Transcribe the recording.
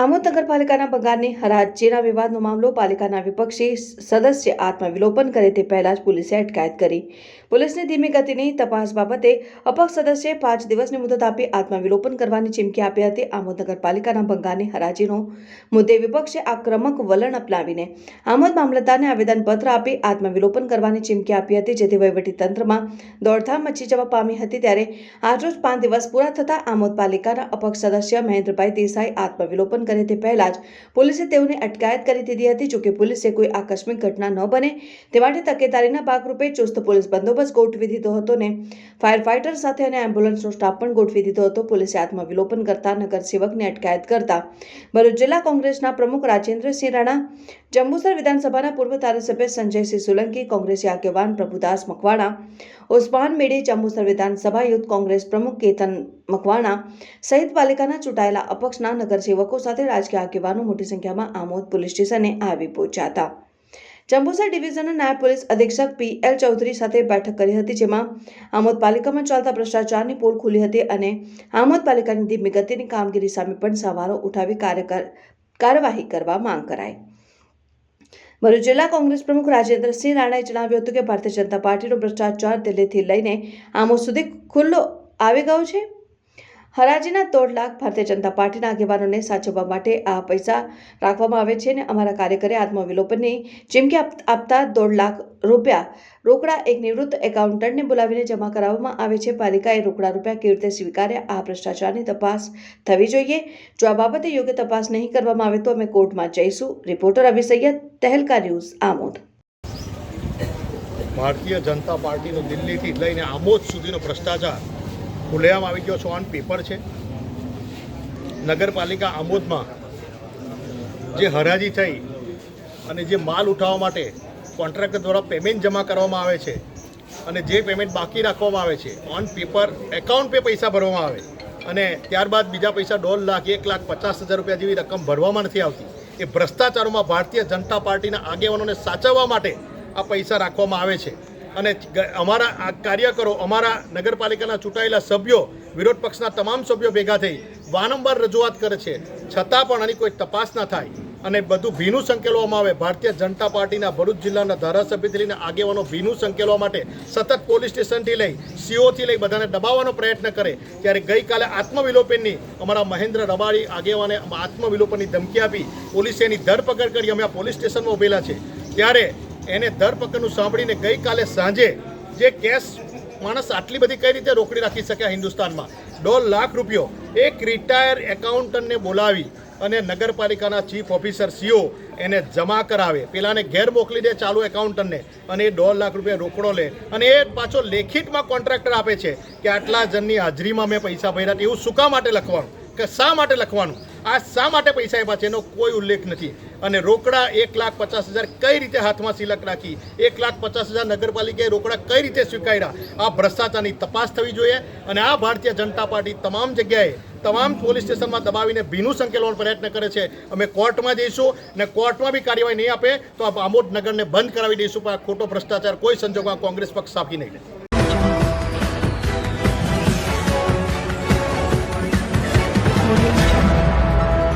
આમોદ નગરપાલિકાના પગારની હરાજીના વિવાદનો મામલો પાલિકાના વિપક્ષી સદસ્ય આત્મવિલોપન કરે તે પહેલા જ પોલીસે અટકાયત કરી. પોલીસની ધીમી ગતિની તપાસ બાબતે અપક્ષ સદસ્યે પાંચ દિવસની મુદત આપી આત્મવિલોપન કરવાની ચીમકી આપી હતી. આમોદ નગરપાલિકાના ભંગારની હરાજીનો મુદ્દે વિપક્ષે આક્રમક વલણ અપનાવીને આમોદ મામલતદારને આવેદનપત્ર આપી આત્મવિલોપન કરવાની ચીમકી આપી હતી, જેથી વહીવટી તંત્રમાં દોડધામ મચી જવા પામી હતી. ત્યારે આજરોજ પાંચ દિવસ પૂરા થતા આમોદ પાલિકાના અપક્ષ સદસ્ય મહેન્દ્રભાઈ દેસાઈ આત્મવિલોપન કરે તે પહેલાં જ પોલીસે તેઓની અટકાયત કરી દીધી હતી. જોકે પોલીસે કોઈ આકસ્મિક ઘટના ન બને તે માટે તકેદારીના ભાગરૂપે ચુસ્ત પોલીસ બંદોબસ્ત ગોઠવી દીધો હતો ને ફાયર ફાઇટર સાથે અને એમ્બ્યુલન્સનો સ્ટાફ પણ ગોઠવી દીધો હતો. પોલીસે આત્મવિલોપન કરતા નગરસેવકને અટકાયત કરતા ભરૂચ જિલ્લા કોંગ્રેસના પ્રમુખ રાજેન્દ્રસિંહ રાણા, જંબુસર વિધાનસભાના પૂર્વ ધારાસભ્ય સંજયસિંહ સોલંકી, કોંગ્રેસી આગેવાન પ્રભુદાસ મકવાણા, ઉસ્માન મેડી, જંબુસર વિધાનસભા યુથ કોંગ્રેસ પ્રમુખ કેતન મકવાણા સહિત પાલિકાના ચૂંટાયેલા અપક્ષના નગરસેવકો સાથે રાજકીય આગેવાનો મોટી સંખ્યામાં આમોદ પોલીસ સ્ટેશને આવી પહોંચ્યા હતા. જંબુસર ડિવિઝનના નાયબ પોલીસ અધિક્ષક પી એલ ચૌધરી સાથે બેઠક કરી હતી, જેમાં આમોદ પાલિકામાં ચાલતા ભ્રષ્ટાચારની પોલ ખુલી હતી અને આમોદ પાલિકાની ધીમી ગતિની કામગીરી સામે પણ સવારો ઉઠાવી કાર્યવાહી કરવા માંગ કરાઈ. ભરૂચ જિલ્લા કોંગ્રેસ પ્રમુખ રાજેન્દ્રસિંહ રાણાએ જણાવ્યું હતું કે ભારતીય જનતા પાર્ટીનો ભ્રષ્ટાચાર દિલ્હીથી લઈને આમોદ સુધી ખુલ્લો આવી ગયો છે. હરાજીના દોઢ લાખ ભારતીય જનતા પાર્ટીના આગેવાનોને સાચવવા માટે આ પૈસા રાખવામાં આવે છે અને અમારા કાર્યકરે આત્મવિલોપનની ચીમકી આપ- આપતા દોઢ લાખ રૂપિયા રોકડા એક નિવૃત્ત એકાઉન્ટન્ટને બોલાવીને જમા કરાવવામાં આવે છે. પાલિકાએ રોકડા રૂપિયા કેવી રીતે સ્વીકાર્યા આ ભ્રષ્ટાચારની તપાસ થવી જોઈએ? જો આ બાબતે યોગ્ય તપાસ નહીં કરવામાં આવે તો અમે કોર્ટમાં જઈશું. Reporter Abhi Saiyad, Tehelka news, Amod. ભારતીય જનતા પાર્ટીનો દિલ્હીથી લઈને આમોદ સુધીનો ભ્રષ્ટાચાર ખુલ્લેઆમ આવી ગયો છે. ઓન પેપર છે. નગરપાલિકા આમોદમાં જે હરાજી થઈ અને જે માલ ઉઠાવવા માટે કોન્ટ્રાક્ટર દ્વારા પેમેન્ટ જમા કરવામાં આવે છે અને જે પેમેન્ટ બાકી રાખવામાં આવે છે ઓન પેપર એકાઉન્ટ પે પૈસા ભરવામાં આવે અને ત્યારબાદ બીજા પૈસા દોઢ લાખ, એક લાખ પચાસ હજાર રૂપિયા જેવી રકમ ભરવામાં નથી આવતી. એ ભ્રષ્ટાચારોમાં ભારતીય જનતા પાર્ટીના આગેવાનોને સાચવવા માટે આ પૈસા રાખવામાં આવે છે. અને અમારા કાર્યકરો, અમારા નગરપાલિકાના ચૂંટાયેલા સભ્યો, વિરોધ પક્ષના તમામ સભ્યો ભેગા થઈ વારંવાર રજૂઆત કરે છે. છતાં પણ આની કોઈ તપાસ ના થાય. અને બધું ભીનું સંકેલવામાં આવે. ભારતીય જનતા પાર્ટીના ભરૂચ જિલ્લાના ધારાસભ્યથી લઈને આગેવાનો ભીનું સંકેલવા માટે સતત પોલીસ સ્ટેશનથી લઈ સીઓથી લઈ બધાને દબાવવાનો પ્રયત્ન કરે. ત્યારે ગઈકાલે આત્મવિલોપનની અમારા મહેન્દ્ર રબારી આગેવાને આત્મવિલોપનની ધમકી આપી પોલીસે એની ધરપકડ કરી. અમે આ પોલીસ સ્ટેશનમાં ઉભેલા છે. ત્યારે એને ધરપકડનું સાંભળીને ગઈકાલે સાંજે જે કેસ માણસ આટલી બધી કઈ રીતે રોકડી રાખી શકે હિન્દુસ્તાનમાં? દોઢ લાખ રૂપિયો. એક રિટાયર એકાઉન્ટન્ટને બોલાવી અને નગરપાલિકાના ચીફ ઓફિસર સીઓ એને જમા કરાવે. પેલાને ઘેર મોકલી દે ચાલુ એકાઉન્ટન્ટને અને એ દોઢ લાખ રૂપિયા રોકડો લે. અને એ પાછો લેખિતમાં કોન્ટ્રાક્ટર આપે છે કે આટલા જણની હાજરીમાં મેં પૈસા ભર્યા. એવું શું કામ માટે લખવાનું? કે શા માટે લખવાનું? આ શા માટે પૈસા આપ્યા છે એનો કોઈ ઉલ્લેખ નથી. અને રોકડા એક લાખ પચાસ હજાર કઈ રીતે હાથમાં સિલક રાખી? એક લાખ પચાસ હજાર નગરપાલિકાએ રોકડા કઈ રીતે સ્વીકાર્યા? આ ભ્રષ્ટાચારની તપાસ થવી જોઈએ અને આ ભારતીય જનતા પાર્ટી તમામ જગ્યાએ, તમામ પોલીસ સ્ટેશનમાં દબાવીને ભીનું સંકેલવાનો પ્રયત્ન કરે છે. અમે કોર્ટમાં જઈશું અને કોર્ટમાં બી કાર્યવાહી નહીં આપે તો આ આમોદ નગરને બંધ કરાવી દઈશું. પણ આ ખોટો ભ્રષ્ટાચાર કોઈ સંજોગમાં કોંગ્રેસ પક્ષ આપી નહીં. Audio